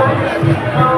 বাহিরে যারা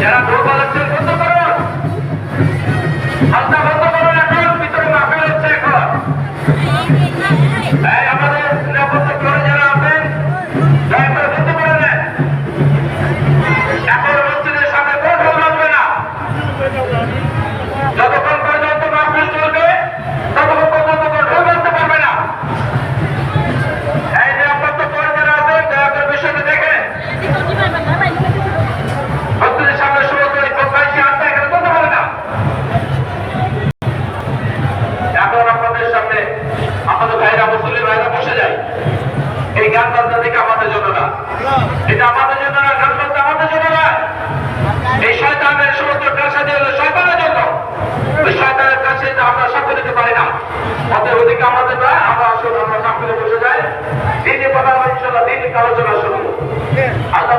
যারা বাজাচ্ছেন বন্ধ করো। হাতটা বন্ধ করো এখন ভিতরে মাহফিল হচ্ছে এখন। এই গান বাজনা থেকে আমাদের জন্য না। এটা আমাদের জন্য না, গান বাজনা আমাদের জন্য না। এই শয়তানের সমস্ত কাছে হলো শয়তানের জন্য। ওই শয়তানের কাছে আমরা সাক্ষ্য দিতে পারি না। অতএব ওদিকে আমাদের আমরা আসলে আমরা সাক্ষ্য বসে যাই। দিনে কথা ইনশাল্লাহ দিনে আলোচনা শুনব আল্লাহ